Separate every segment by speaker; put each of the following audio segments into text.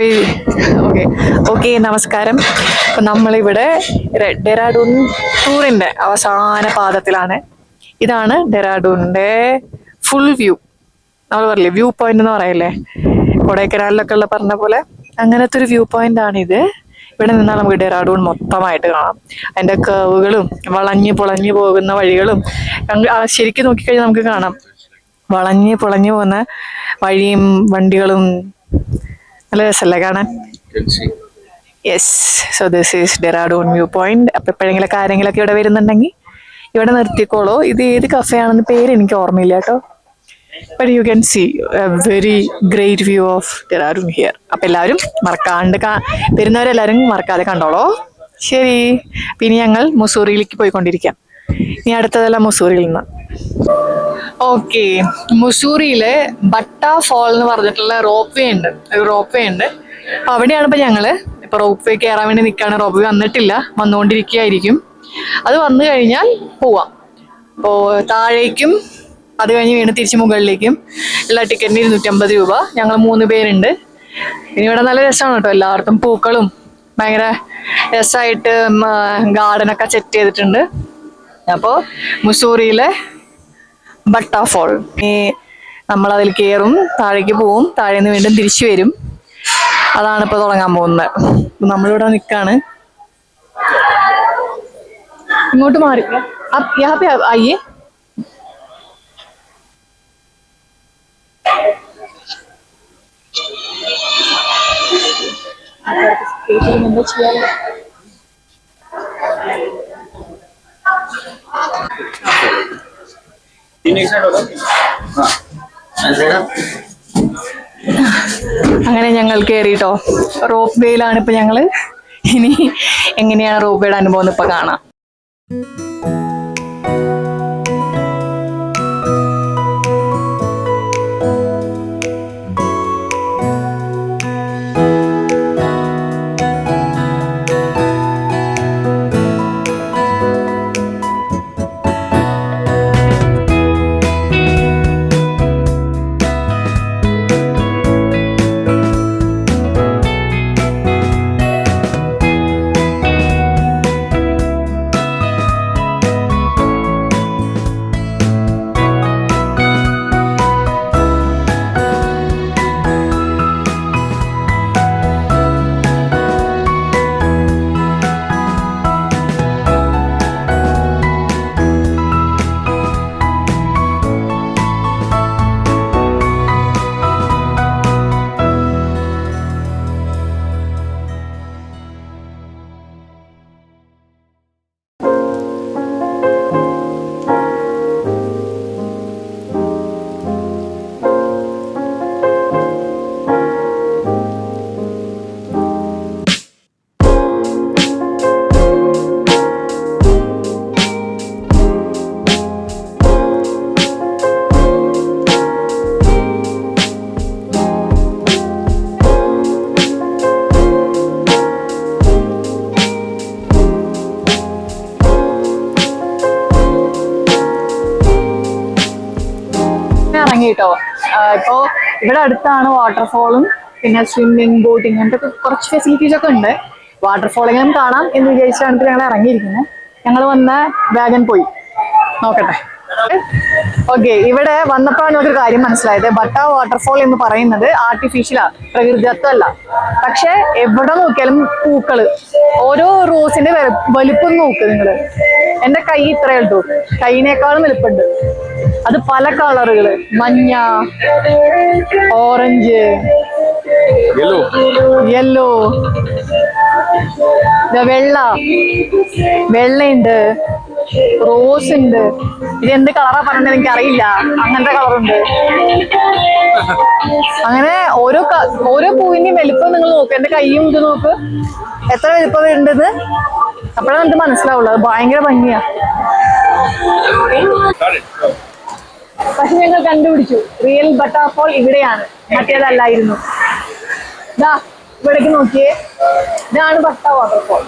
Speaker 1: Okay okay നമസ്കാരം. നമ്മളിവിടെ ഡെറാഡൂൺ ടൂറിന്റെ അവസാന പാദത്തിലാണ്. ഇതാണ് ഡെറാഡൂണിന്റെ ഫുൾ വ്യൂ നമ്മൾ പറയില്ലേ വ്യൂ പോയിന്റ് എന്ന് പറയില്ലേ? കൊടൈക്കനാലിലൊക്കെ ഉള്ള പറഞ്ഞ പോലെ അങ്ങനത്തെ ഒരു വ്യൂ പോയിന്റ് ഇത് ഇവിടെ നിന്നാൽ നമുക്ക് ഡെറാഡൂൺ മൊത്തമായിട്ട് കാണാം. അതിന്റെ കേവുകളും വളഞ്ഞ് പൊളഞ്ഞു പോകുന്ന വഴികളും ശരിക്കും നോക്കിക്കഴിഞ്ഞാൽ നമുക്ക് കാണാം. വളഞ്ഞ് പൊളഞ്ഞു പോകുന്ന വഴിയും വണ്ടികളും നല്ല രസമല്ലേ കാണാൻ? Yes so this is Dehradun view point അപ്പൊ എപ്പോഴെങ്കിലും കാര്യങ്ങളൊക്കെ ഇവിടെ വരുന്നുണ്ടെങ്കിൽ ഇവിടെ നിർത്തിക്കോളൂ. ഇത് ഏത് കഫേ ആണെന്ന് പേര് എനിക്ക് ഓർമ്മയില്ല കേട്ടോ. But you can see very great view of Dehradun here അപ്പൊ എല്ലാവരും മറക്കാണ്ട് കാ- വരുന്നവരെല്ലാവരും മറക്കാതെ കണ്ടോളൂ. ശരി. പിന്നെ ഞങ്ങൾ മുസൂറിയിലേക്ക് പോയിക്കൊണ്ടിരിക്കാം. ഇനി അടുത്തതെല്ലാം മുസൂറിയിൽ നിന്ന്. ഓക്കെ. മുസൂറിയിൽ ബട്ട ഫോൾ എന്ന് പറഞ്ഞിട്ടുള്ള റോപ്പ് വേ ഉണ്ട്. റോപ്പ് വേ ഉണ്ട്. അപ്പൊ അവിടെയാണ് ഇപ്പൊ ഞങ്ങൾ ഇപ്പൊ റോപ്പ് വേ കയറാൻ വേണ്ടി നിൽക്കുകയാണ് റോപ്പ് വേ വന്നിട്ടില്ല. വന്നുകൊണ്ടിരിക്കുകയായിരിക്കും അത് വന്നു കഴിഞ്ഞാൽ പോവാം. അപ്പോ താഴേക്കും അത് കഴിഞ്ഞ് വീണ് തിരിച്ച് മുകളിലേക്കും എല്ലാ ടിക്കറ്റിന് ഇരുന്നൂറ്റമ്പത് രൂപ. ഞങ്ങൾ മൂന്ന് പേരുണ്ട്. ഇനി ഇവിടെ നല്ല രസമാണ് കേട്ടോ. എല്ലാവർക്കും പൂക്കളും ഭയങ്കര രസമായിട്ട് ഗാർഡനൊക്കെ സെറ്റ് ചെയ്തിട്ടുണ്ട്. അപ്പോൾ മുസൂറിയിലെ ബട്ട ഫോൾ ഈ നമ്മൾ അതിൽ കയറും താഴേക്ക് പോവും താഴെ നിന്ന് വീണ്ടും തിരിച്ചു വരും. അതാണ് ഇപ്പൊ തുടങ്ങാൻ പോകുന്നത്. അപ്പൊ നമ്മളിവിടെ നിൽക്കാണ് ഇങ്ങോട്ട് മാറി. അയ്യേ ചെയ്യാ അങ്ങനെ ഞങ്ങൾ കയറിട്ടോ റോപ്പ് വേയിലാണ് ഇപ്പൊ ഞങ്ങൾ. ഇനി എങ്ങനെയാണ് റോപ്പ് വേയുടെ അനുഭവം ഇപ്പൊ കാണാം. ഇറങ്ങി കേട്ടോ ഇപ്പോ ഇവിടെ അടുത്താണ് വാട്ടർഫോളും പിന്നെ സ്വിമ്മിങ് ബോട്ടിങ് അങ്ങനത്തെ കുറച്ച് ഫെസിലിറ്റീസ് ഒക്കെ ഉണ്ട്. വാട്ടർഫോളെങ്കിലും കാണാം എന്ന് വിചാരിച്ചാണ് ഞങ്ങൾ ഇറങ്ങിയിരിക്കുന്നത്. ഞങ്ങൾ വന്ന വാഗൻ പോയി. നോക്കട്ടെ. ഓക്കെ ഇവിടെ വന്നപ്പോഴാണ് ഒരു കാര്യം മനസ്സിലായത്. ബട്ട വാട്ടർഫോൾ എന്ന് പറയുന്നത് ആർട്ടിഫിഷ്യലാണ് പ്രകൃതിദത്തല്ല പക്ഷെ എവിടെ നോക്കിയാലും പൂക്കൾ. ഓരോ റോസിന്റെ വലുപ്പം നോക്ക് നിങ്ങൾ. എന്റെ കൈ ഇത്രയേ ഉള്ളൂ. കൈനേക്കാളും വലുപ്പുണ്ട് അത് പല കളറുകൾ മഞ്ഞ ഓറഞ്ച് യെല്ലോ വെള്ള. വെള്ളയുണ്ട്. റോസ് ഉണ്ട് ഇത് എന്ത് കളറാ പറഞ്ഞത് എനിക്ക് അറിയില്ല അങ്ങനത്തെ കളറുണ്ട് അങ്ങനെ ഓരോ ഓരോ പൂവിന്റെയും വലിപ്പം നിങ്ങൾ നോക്ക്. എന്റെ കൈയും ഇത് നോക്ക്. എത്ര വലിപ്പം വേണ്ടത് അപ്പോഴാണ് നമുക്ക് മനസ്സിലാവുള്ളൂ. അത് ഭയങ്കര ഭംഗിയാ. പക്ഷെ ഞങ്ങൾ കണ്ടുപിടിച്ചു. റിയൽ ബട്ടർഫോൾ ഇവിടെയാണ്. മറ്റേതല്ലായിരുന്നു. ഇതാ ഇവിടേക്ക് നോക്കിയേ. ഇതാണ് ബട്ട വാട്ടർഫോൾ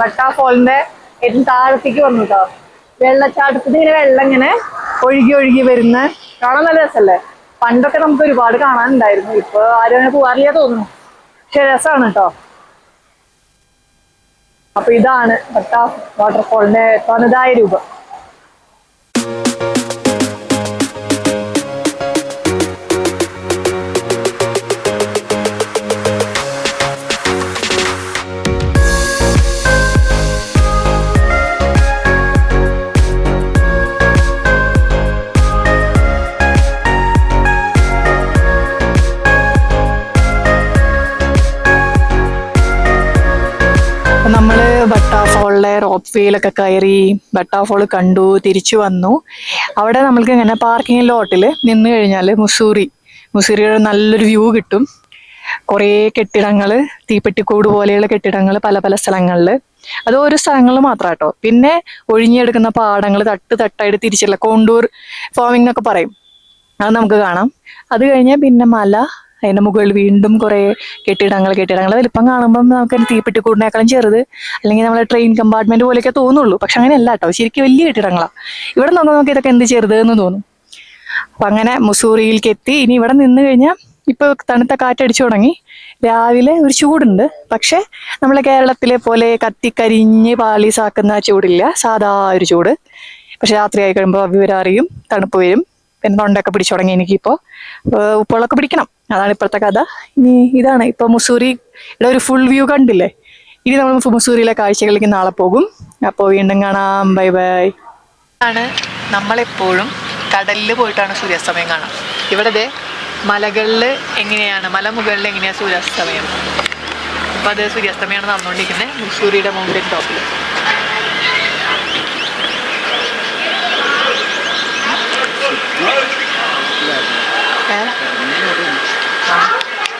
Speaker 1: ബട്ടാ ഫോളിന്റെ ഏറ്റവും താഴത്തേക്ക് വന്നു കേട്ടോ വെള്ളച്ചാട്ടത്തിന് ഇങ്ങനെ വെള്ളം ഇങ്ങനെ ഒഴുകി ഒഴുകി വരുന്ന കാണാൻ നല്ല രസമല്ലേ പണ്ടൊക്കെ നമുക്ക് ഒരുപാട് കാണാനുണ്ടായിരുന്നു. ഇപ്പൊ ആരും അങ്ങനെ പോവാറില്ല തോന്നുന്നു. പക്ഷെ രസമാണ് കേട്ടോ അപ്പൊ ഇതാണ് ബട്ടാ വാട്ടർഫോളിന്റെ തനതായ രൂപം. നമ്മൾ ബട്ടാഫോളിലെ റോപ്പ് വേയിലൊക്കെ കയറി ബട്ടാഫോൾ കണ്ടു തിരിച്ചു വന്നു. അവിടെ നമ്മൾക്ക് ഇങ്ങനെ പാർക്കിംഗ് ലോട്ടിൽ നിന്ന് കഴിഞ്ഞാൽ മുസൂറി. മുസൂറിയുടെ നല്ലൊരു വ്യൂ കിട്ടും. കുറേ കെട്ടിടങ്ങൾ തീപ്പെട്ടിക്കൂട് പോലെയുള്ള കെട്ടിടങ്ങൾ പല പല സ്ഥലങ്ങളിൽ. അത് ഓരോ സ്ഥലങ്ങളിൽ മാത്രം കേട്ടോ പിന്നെ ഒഴിഞ്ഞെടുക്കുന്ന പാടങ്ങൾ തട്ട് തട്ടായിട്ട് തിരിച്ചുള്ള കോണ്ടൂർ ഫോമിംഗ് എന്നൊക്കെ പറയും. അത് നമുക്ക് കാണാം. അത് കഴിഞ്ഞാൽ പിന്നെ മല അതിന്റെ മുകളിൽ വീണ്ടും കുറേ കെട്ടിടങ്ങൾ കെട്ടിടങ്ങൾ. വലിപ്പം കാണുമ്പോൾ നമുക്ക് തീപ്പെട്ടിക്കൂടിനേക്കാളും ചെറുത്. അല്ലെങ്കിൽ നമ്മളെ ട്രെയിൻ കമ്പാർട്ട്മെന്റ് പോലെയൊക്കെ തോന്നുള്ളൂ. പക്ഷെ അങ്ങനെയല്ല കേട്ടോ. ശരിക്കും വലിയ കെട്ടിടങ്ങളാണ് ഇവിടെ നോക്കുമ്പോൾ നമുക്ക് ഇതൊക്കെ എന്ത് ചെറുത് എന്ന് തോന്നും. അപ്പൊ അങ്ങനെ മുസൂറിയിലേക്ക് എത്തി. ഇനി ഇവിടെ നിന്ന് കഴിഞ്ഞാൽ ഇപ്പൊ തണുത്ത കാറ്റടിച്ചു തുടങ്ങി. രാവിലെ ഒരു ചൂടുണ്ട്. പക്ഷെ നമ്മളെ കേരളത്തിലെ പോലെ കത്തിക്കരിഞ്ഞ് പാളീസാക്കുന്ന ചൂടില്ല. സാധാ ഒരു ചൂട്. പക്ഷെ രാത്രി ആയി കഴിയുമ്പോൾ വിവരം അറിയും തണുപ്പ് വരും. പിന്നെ തൊണ്ടൊക്കെ പിടിച്ചു തുടങ്ങി എനിക്കിപ്പോൾ. ഉപ്പുകളൊക്കെ പിടിക്കണം. അതാണ് ഇപ്പോഴത്തെ കഥ. ഇനി ഇതാണ് ഇപ്പൊ മുസൂരിയുടെ ഒരു ഫുൾ വ്യൂ കണ്ടില്ലേ? ഇനി നമ്മൾ മുസൂരിയിലെ കാഴ്ചകളിലേക്ക് നാളെ പോകും. അപ്പോൾ വീണ്ടും കാണാം. ബൈ ബൈ ആണ് നമ്മളെപ്പോഴും കടലിൽ പോയിട്ടാണ് സൂര്യാസ്തമയം കാണാം ഇവിടെ ദേ മലകളിൽ എങ്ങനെയാണ് മലമുകളിൽ എങ്ങനെയാണ് സൂര്യാസ്തമയം? അപ്പം അത് സൂര്യാസ്തമയമാണ് നടന്നുകൊണ്ടിരിക്കുന്നത് മുസൂരിയുടെ മൗണ്ടൻ ടോപ്പിൽ ഏ?